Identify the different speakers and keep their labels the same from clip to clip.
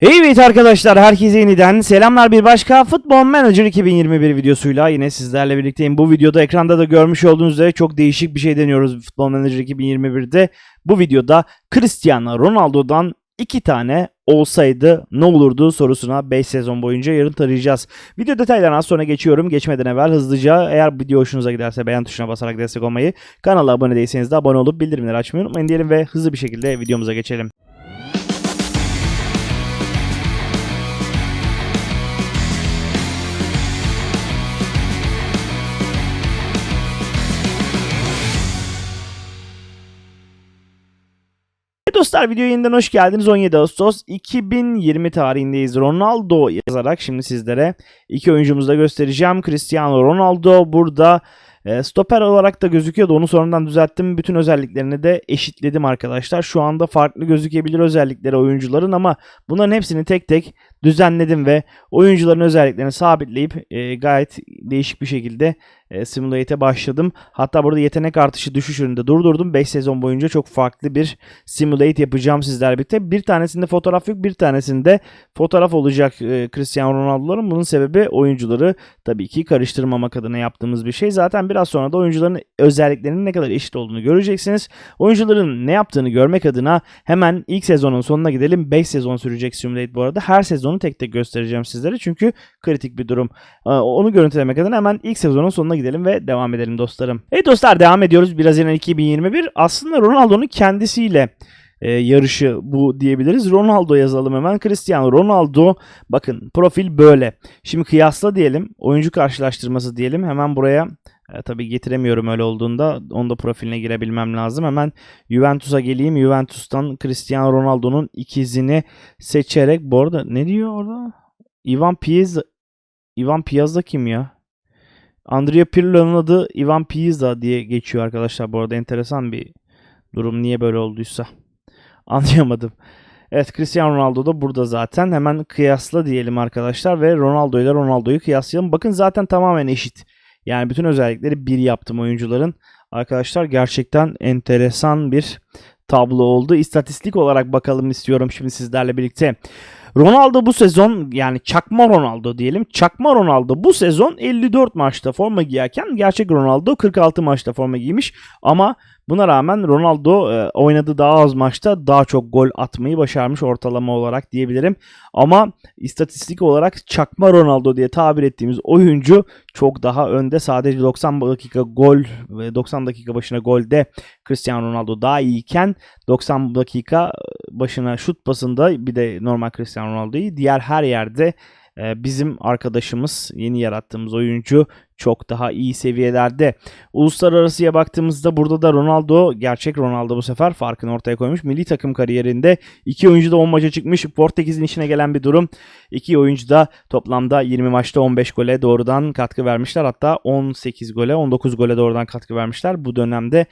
Speaker 1: Evet arkadaşlar herkese yeniden selamlar bir başka Futbol Manager 2021 videosuyla yine sizlerle birlikteyim. Bu videoda ekranda da görmüş olduğunuz üzere çok değişik bir şey deniyoruz Futbol Manager 2021'de. Bu videoda Cristiano Ronaldo'dan iki tane olsaydı ne olurdu sorusuna 5 sezon boyunca yanıt arayacağız. Video detaylarına az sonra geçiyorum. Geçmeden evvel hızlıca eğer video hoşunuza giderse beğen tuşuna basarak destek olmayı, kanala abone değilseniz de abone olup bildirimleri açmayı unutmayın diyelim ve hızlı bir şekilde videomuza geçelim. Dostlar videoya yeniden hoş geldiniz. 17 Ağustos 2020 tarihindeyiz. Ronaldo yazarak şimdi sizlere iki oyuncumuzu da göstereceğim. Cristiano Ronaldo burada e, stoper olarak da gözüküyordu. Onu sonradan düzelttim. Bütün özelliklerini de eşitledim arkadaşlar. Şu anda farklı gözükebilir özellikleri oyuncuların ama bunların hepsini tek tek düzenledim ve oyuncuların özelliklerini sabitleyip e, gayet değişik bir şekilde e, simulate'e başladım. Hatta burada yetenek artışı düşüş yönünde durdurdum. 5 sezon boyunca çok farklı bir simulate yapacağım sizlerle birlikte. Bir tanesinde fotoğraf yok, bir tanesinde fotoğraf olacak e, Cristiano Ronaldo'ların. Bunun sebebi oyuncuları tabii ki karıştırmamak adına yaptığımız bir şey. Zaten biraz sonra da oyuncuların özelliklerinin ne kadar eşit olduğunu göreceksiniz. Oyuncuların ne yaptığını görmek adına hemen ilk sezonun sonuna gidelim. 5 sezon sürecek simulate bu arada. Her sezonu tek tek göstereceğim sizlere çünkü kritik bir durum. Ee, Onu görüntülemek adına hemen ilk sezonun sonuna gidelim ve devam edelim dostlarım. Evet dostlar devam ediyoruz. 1 Haziran 2021 aslında Ronaldo'nun kendisiyle e, yarışı bu diyebiliriz. Ronaldo yazalım hemen. Cristiano Ronaldo bakın profil böyle. Şimdi kıyasla diyelim. Oyuncu karşılaştırması diyelim. Hemen buraya e, tabii getiremiyorum öyle olduğunda. Onda profiline girebilmem lazım. Hemen Juventus'a geleyim. Juventus'tan Cristiano Ronaldo'nun ikizini seçerek bu arada ne diyor orada? Ivan Piazza Ivan Piazza kim ya? Andrea Pirlo'nun adı Ivan Piazza diye geçiyor arkadaşlar. Bu arada enteresan bir durum. Niye böyle olduysa. Anlayamadım. Evet Cristiano Ronaldo da burada zaten. Hemen kıyasla diyelim arkadaşlar ve Ronaldo ile Ronaldo'yu kıyaslayalım. Bakın zaten tamamen eşit. Yani bütün özellikleri bir yaptım oyuncuların. Arkadaşlar gerçekten enteresan bir tablo oldu. İstatistik olarak bakalım istiyorum şimdi sizlerle birlikte. Ronaldo bu sezon yani çakma Ronaldo diyelim. Çakma Ronaldo bu sezon 54 maçta forma giyerken gerçek Ronaldo 46 maçta forma giymiş. Ama buna rağmen Ronaldo e, oynadığı daha az maçta daha çok gol atmayı başarmış ortalama olarak diyebilirim. Ama istatistik olarak çakma Ronaldo diye tabir ettiğimiz oyuncu çok daha önde. Sadece 90 dakika gol ve 90 dakika başına golde Cristiano Ronaldo daha iyiyken 90 dakika başına şut pasında bir de normal Cristiano Ronaldo'yu diğer her yerde bizim arkadaşımız yeni yarattığımız oyuncu çok daha iyi seviyelerde. Uluslararasıya baktığımızda burada da Ronaldo gerçek Ronaldo bu sefer farkını ortaya koymuş. Milli takım kariyerinde iki oyuncu da 10 maça çıkmış. Portekiz'in işine gelen bir durum. İki oyuncu da toplamda 20 maçta 15 gole doğrudan katkı vermişler. Hatta 18 gole 19 gole doğrudan katkı vermişler. Bu dönemde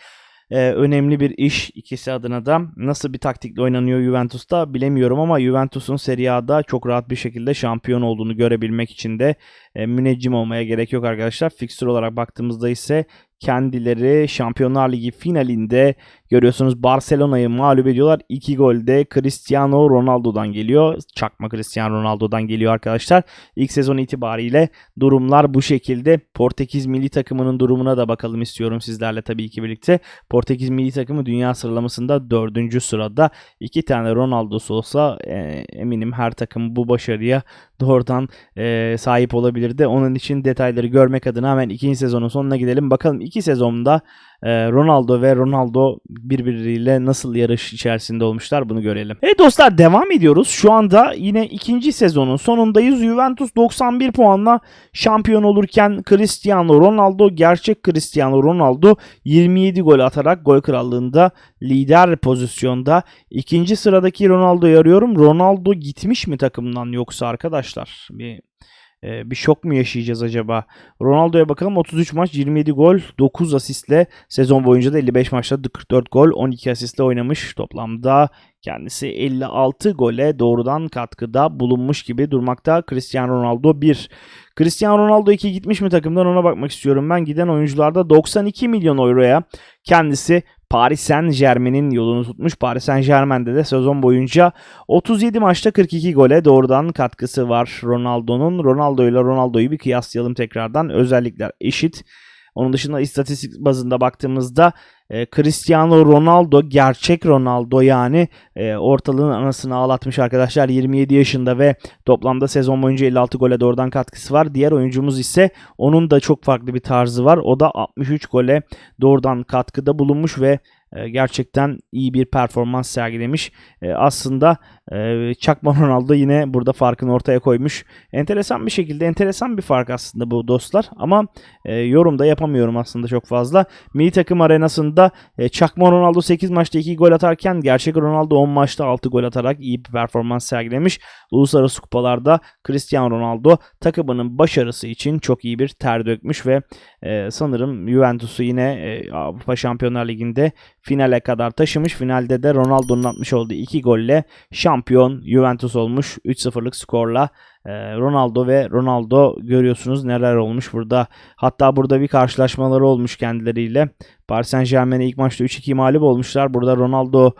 Speaker 1: e, önemli bir iş ikisi adına da. Nasıl bir taktikle oynanıyor Juventus'ta bilemiyorum ama Juventus'un Serie A'da çok rahat bir şekilde şampiyon olduğunu görebilmek için de e, müneccim olmaya gerek yok arkadaşlar. Fixture olarak baktığımızda ise kendileri Şampiyonlar Ligi finalinde görüyorsunuz Barcelona'yı mağlup ediyorlar. 2 gol de Cristiano Ronaldo'dan geliyor. Çakma Cristiano Ronaldo'dan geliyor arkadaşlar. İlk sezon itibariyle durumlar bu şekilde. Portekiz milli takımının durumuna da bakalım istiyorum sizlerle tabii ki birlikte. Portekiz milli takımı dünya sıralamasında 4. sırada. İki tane Ronaldo'su olsa e, eminim her takım bu başarıya doğrudan e, sahip olabilirdi. Onun için detayları görmek adına hemen ikinci sezonun sonuna gidelim. Bakalım iki sezonda e, Ronaldo ve Ronaldo birbiriyle nasıl yarış içerisinde olmuşlar bunu görelim. Evet dostlar devam ediyoruz. Şu anda yine ikinci sezonun sonundayız. Juventus 91 puanla şampiyon olurken Cristiano Ronaldo gerçek Cristiano Ronaldo 27 gol atarak gol krallığında lider pozisyonda. İkinci sıradaki Ronaldo'yu arıyorum. Ronaldo gitmiş mi takımdan yoksa arkadaşlar? Bir ee, bir şok mu yaşayacağız acaba? Ronaldo'ya bakalım 33 maç 27 gol 9 asistle sezon boyunca da 55 maçta 44 gol 12 asistle oynamış toplamda kendisi 56 gole doğrudan katkıda bulunmuş gibi durmakta. Cristiano Ronaldo 1. Cristiano Ronaldo 2 gitmiş mi takımdan ona bakmak istiyorum. Ben giden oyuncularda 92 milyon euroya kendisi Paris Saint Germain'in yolunu tutmuş. Paris Saint Germain'de de sezon boyunca 37 maçta 42 gole doğrudan katkısı var Ronaldo'nun. Ronaldo ile Ronaldo'yu bir kıyaslayalım tekrardan. Özellikler eşit. Onun dışında istatistik bazında baktığımızda e, Cristiano Ronaldo gerçek Ronaldo yani e, ortalığın anasını ağlatmış arkadaşlar 27 yaşında ve toplamda sezon boyunca 56 gole doğrudan katkısı var. Diğer oyuncumuz ise onun da çok farklı bir tarzı var. O da 63 gole doğrudan katkıda bulunmuş ve gerçekten iyi bir performans sergilemiş. E, aslında e, Çakma Ronaldo yine burada farkını ortaya koymuş. Enteresan bir şekilde enteresan bir fark aslında bu dostlar ama yorumda yapamıyorum aslında çok fazla. Milli takım arenasında Çakma Ronaldo 8 maçta 2 gol atarken gerçek Ronaldo 10 maçta 6 gol atarak iyi bir performans sergilemiş. Uluslararası kupalarda Cristiano Ronaldo takımının başarısı için çok iyi bir ter dökmüş ve sanırım Juventus'u yine Avrupa Şampiyonlar Ligi'nde finale kadar taşımış. Finalde de Ronaldo'nun atmış olduğu 2 golle şampiyon Juventus olmuş 3-0'lık skorla. Ee, Ronaldo ve Ronaldo görüyorsunuz neler olmuş burada. Hatta burada bir karşılaşmaları olmuş kendileriyle. Paris Saint Germain'e ilk maçta 3-2 mağlup olmuşlar. Burada Ronaldo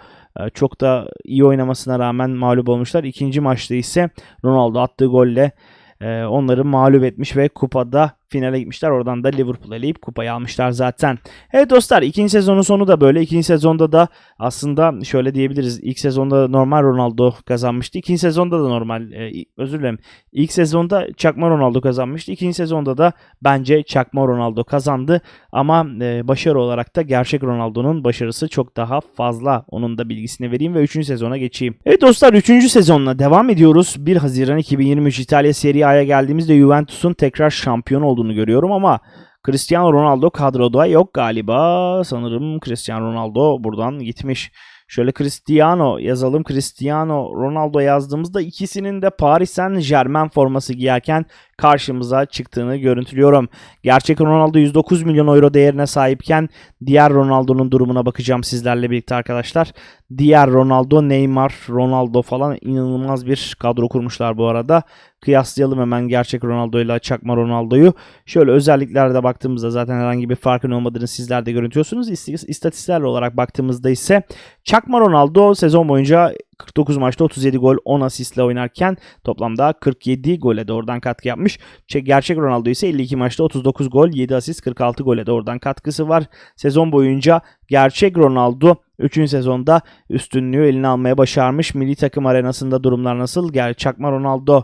Speaker 1: e, çok da iyi oynamasına rağmen mağlup olmuşlar. İkinci maçta ise Ronaldo attığı golle e, onları mağlup etmiş ve kupada finale gitmişler. Oradan da Liverpool eleyip kupayı almışlar zaten. Evet dostlar ikinci sezonun sonu da böyle. İkinci sezonda da aslında şöyle diyebiliriz. İlk sezonda normal Ronaldo kazanmıştı. İkinci sezonda da normal e, özür dilerim. İlk sezonda Çakma Ronaldo kazanmıştı. İkinci sezonda da bence Çakma Ronaldo kazandı. Ama e, başarı olarak da gerçek Ronaldo'nun başarısı çok daha fazla. Onun da bilgisini vereyim ve üçüncü sezona geçeyim. Evet dostlar üçüncü sezonla devam ediyoruz. 1 Haziran 2023 İtalya Serie A'ya geldiğimizde Juventus'un tekrar şampiyon olduğunu görüyorum ama Cristiano Ronaldo kadroda yok galiba. Sanırım Cristiano Ronaldo buradan gitmiş. Şöyle Cristiano yazalım. Cristiano Ronaldo yazdığımızda ikisinin de Paris Saint Germain forması giyerken karşımıza çıktığını görüntülüyorum. Gerçek Ronaldo 109 milyon euro değerine sahipken diğer Ronaldo'nun durumuna bakacağım sizlerle birlikte arkadaşlar. Diğer Ronaldo, Neymar, Ronaldo falan inanılmaz bir kadro kurmuşlar bu arada. Kıyaslayalım hemen gerçek Ronaldo ile çakma Ronaldo'yu. Şöyle özelliklerde baktığımızda zaten herhangi bir farkın olmadığını sizler de görüntülüyorsunuz. İstatistikler olarak baktığımızda ise çakma Ronaldo sezon boyunca 49 maçta 37 gol 10 asistle oynarken toplamda 47 gole doğrudan katkı yapmış. Gerçek Ronaldo ise 52 maçta 39 gol 7 asist 46 gole doğrudan katkısı var. Sezon boyunca gerçek Ronaldo 3. sezonda üstünlüğü eline almaya başarmış. Milli takım arenasında durumlar nasıl? Gel Çakma Ronaldo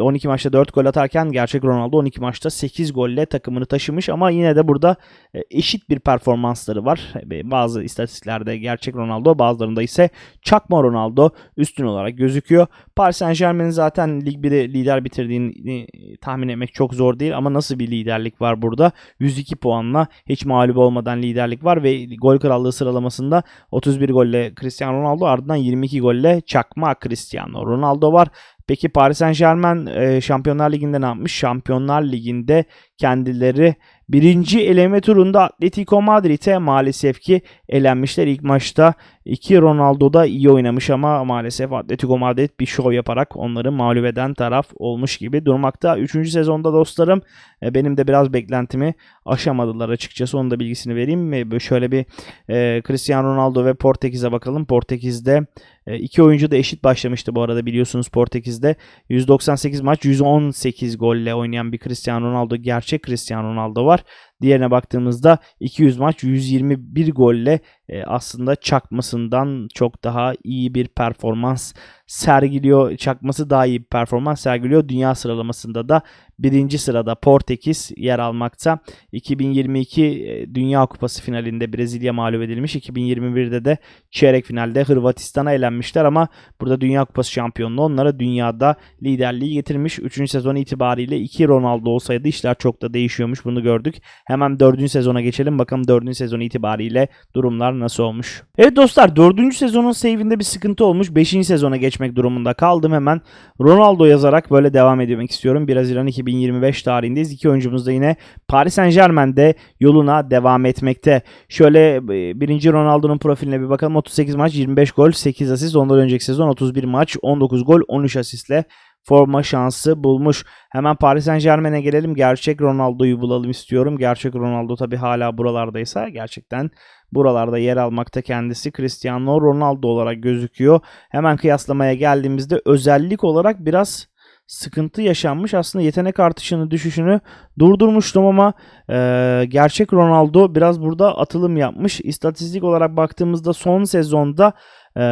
Speaker 1: 12 maçta 4 gol atarken gerçek Ronaldo 12 maçta 8 golle takımını taşımış ama yine de burada e, eşit bir performansları var. Bazı istatistiklerde gerçek Ronaldo bazılarında ise Çakma Ronaldo üstün olarak gözüküyor. Paris Saint Germain'in zaten Lig 1'i lider bitirdiğini tahmin etmek çok zor değil ama nasıl bir liderlik var burada? 102 puanla hiç mağlup olmadan liderlik var ve gol krallığı sıralamasında 31 golle Cristiano Ronaldo ardından 22 golle çakma Cristiano Ronaldo var. Peki Paris Saint Germain e, Şampiyonlar Ligi'nde ne yapmış? Şampiyonlar Ligi'nde kendileri birinci eleme turunda Atletico Madrid'e maalesef ki elenmişler. İlk maçta iki Ronaldo da iyi oynamış ama maalesef Atletico Madrid bir şov yaparak onları mağlup eden taraf olmuş gibi durmakta. Üçüncü sezonda dostlarım e, benim de biraz beklentimi aşamadılar açıkçası. Onun da bilgisini vereyim. Şöyle bir e, Cristiano Ronaldo ve Portekiz'e bakalım. Portekiz'de e, iki oyuncu da eşit başlamıştı bu arada biliyorsunuz Portekiz'de. 198 maç 118 golle oynayan bir Cristiano Ronaldo gerçek Cristiano Ronaldo var. Diğerine baktığımızda 200 maç 121 golle e, aslında çakmasından çok daha iyi bir performans sergiliyor. Çakması daha iyi bir performans sergiliyor. Dünya sıralamasında da birinci sırada Portekiz yer almakta. 2022 e, Dünya Kupası finalinde Brezilya mağlup edilmiş. 2021'de de çeyrek finalde Hırvatistan'a elenmişler ama burada Dünya Kupası şampiyonluğu onlara dünyada liderliği getirmiş. 3. sezon itibariyle 2 Ronaldo olsaydı işler çok da değişiyormuş. Bunu gördük. Hemen 4. sezona geçelim. Bakalım 4. sezon itibariyle durumlar nasıl olmuş. Evet dostlar 4. sezonun save'inde bir sıkıntı olmuş. 5. sezona geçmek durumunda kaldım. Hemen Ronaldo yazarak böyle devam etmek istiyorum. 1 Haziran 2025 tarihindeyiz. İki oyuncumuz da yine Paris Saint Germain'de yoluna devam etmekte. Şöyle e, birinci Ronaldo'nun profiline bir bakalım. 38 maç 25 gol 8 asist. Ondan önceki sezon 31 maç 19 gol 13 asistle forma şansı bulmuş. Hemen Paris Saint Germain'e gelelim. Gerçek Ronaldo'yu bulalım istiyorum. Gerçek Ronaldo tabi hala buralardaysa gerçekten buralarda yer almakta kendisi Cristiano Ronaldo olarak gözüküyor. Hemen kıyaslamaya geldiğimizde özellik olarak biraz sıkıntı yaşanmış. Aslında yetenek artışını düşüşünü durdurmuştum ama e, gerçek Ronaldo biraz burada atılım yapmış. İstatistik olarak baktığımızda son sezonda e,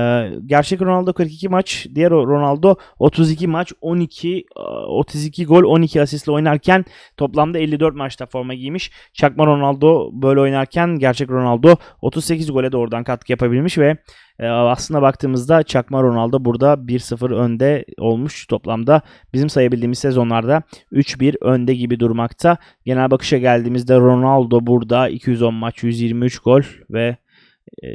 Speaker 1: gerçek Ronaldo 42 maç, diğer Ronaldo 32 maç, 12 32 gol, 12 asistle oynarken toplamda 54 maçta forma giymiş. Çakma Ronaldo böyle oynarken gerçek Ronaldo 38 gole de oradan katkı yapabilmiş ve e, aslında baktığımızda Çakma Ronaldo burada 1-0 önde olmuş toplamda. Bizim sayabildiğimiz sezonlarda 3-1 önde gibi durmakta. Genel bakışa geldiğimizde Ronaldo burada 210 maç, 123 gol ve e,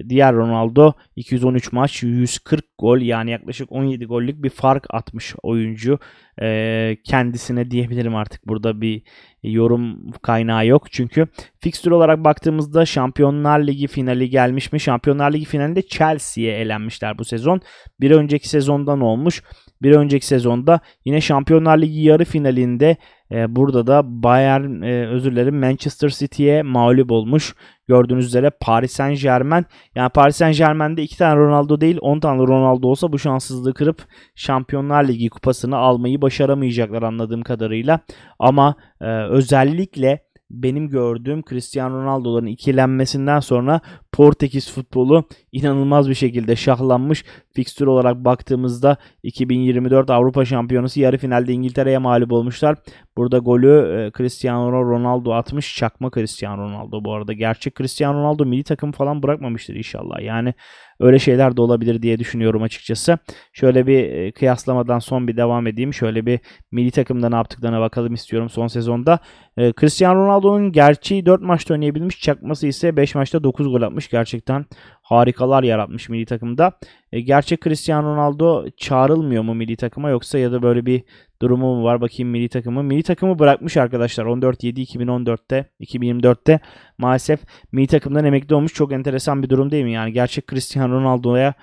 Speaker 1: diğer Ronaldo 213 maç 140 gol yani yaklaşık 17 gollük bir fark atmış oyuncu. E, kendisine diyebilirim artık burada bir yorum kaynağı yok. Çünkü fikstür olarak baktığımızda Şampiyonlar Ligi finali gelmiş mi? Şampiyonlar Ligi finalinde Chelsea'ye elenmişler bu sezon. Bir önceki sezondan olmuş bir önceki sezonda yine Şampiyonlar Ligi yarı finalinde e, burada da Bayern e, özür dilerim Manchester City'ye mağlup olmuş. Gördüğünüz üzere Paris Saint Germain. Yani Paris Saint Germain'de iki tane Ronaldo değil 10 tane Ronaldo olsa bu şanssızlığı kırıp Şampiyonlar Ligi kupasını almayı başaramayacaklar anladığım kadarıyla. Ama e, özellikle benim gördüğüm Cristiano Ronaldo'ların ikilenmesinden sonra Portekiz futbolu inanılmaz bir şekilde şahlanmış. Fikstür olarak baktığımızda 2024 Avrupa Şampiyonası yarı finalde İngiltere'ye mağlup olmuşlar. Burada golü e, Cristiano Ronaldo atmış. Çakma Cristiano Ronaldo bu arada. Gerçek Cristiano Ronaldo milli takım falan bırakmamıştır inşallah. Yani öyle şeyler de olabilir diye düşünüyorum açıkçası. Şöyle bir e, kıyaslamadan son bir devam edeyim. Şöyle bir milli takımda ne yaptıklarına bakalım istiyorum son sezonda. E, Cristiano Ronaldo'nun gerçeği 4 maçta oynayabilmiş. Çakması ise 5 maçta 9 gol atmış. Gerçekten harikalar yaratmış milli takımda. E, gerçek Cristiano Ronaldo çağrılmıyor mu milli takıma yoksa ya da böyle bir durumu mu var? Bakayım milli takımı. Milli takımı bırakmış arkadaşlar 14-7-2014'te 2024'te maalesef milli takımdan emekli olmuş. Çok enteresan bir durum değil mi? Yani gerçek Cristiano Ronaldo'ya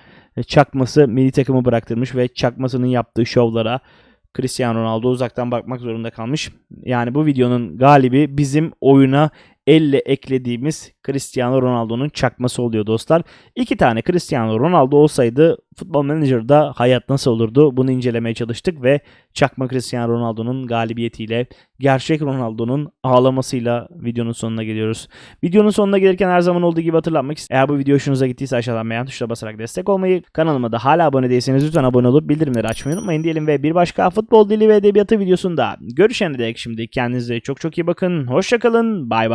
Speaker 1: çakması milli takımı bıraktırmış ve çakmasının yaptığı şovlara Cristiano Ronaldo uzaktan bakmak zorunda kalmış. Yani bu videonun galibi bizim oyuna elle eklediğimiz Cristiano Ronaldo'nun çakması oluyor dostlar. İki tane Cristiano Ronaldo olsaydı Futbol Manager'da hayat nasıl olurdu bunu incelemeye çalıştık ve çakma Cristiano Ronaldo'nun galibiyetiyle gerçek Ronaldo'nun ağlamasıyla videonun sonuna geliyoruz. Videonun sonuna gelirken her zaman olduğu gibi hatırlatmak istedim. Eğer bu video hoşunuza gittiyse aşağıdan beğen tuşuna basarak destek olmayı, kanalıma da hala abone değilseniz lütfen abone olup bildirimleri açmayı unutmayın diyelim ve bir başka futbol dili ve edebiyatı videosunda görüşene dek şimdi kendinize çok çok iyi bakın. Hoşçakalın. Bay bay.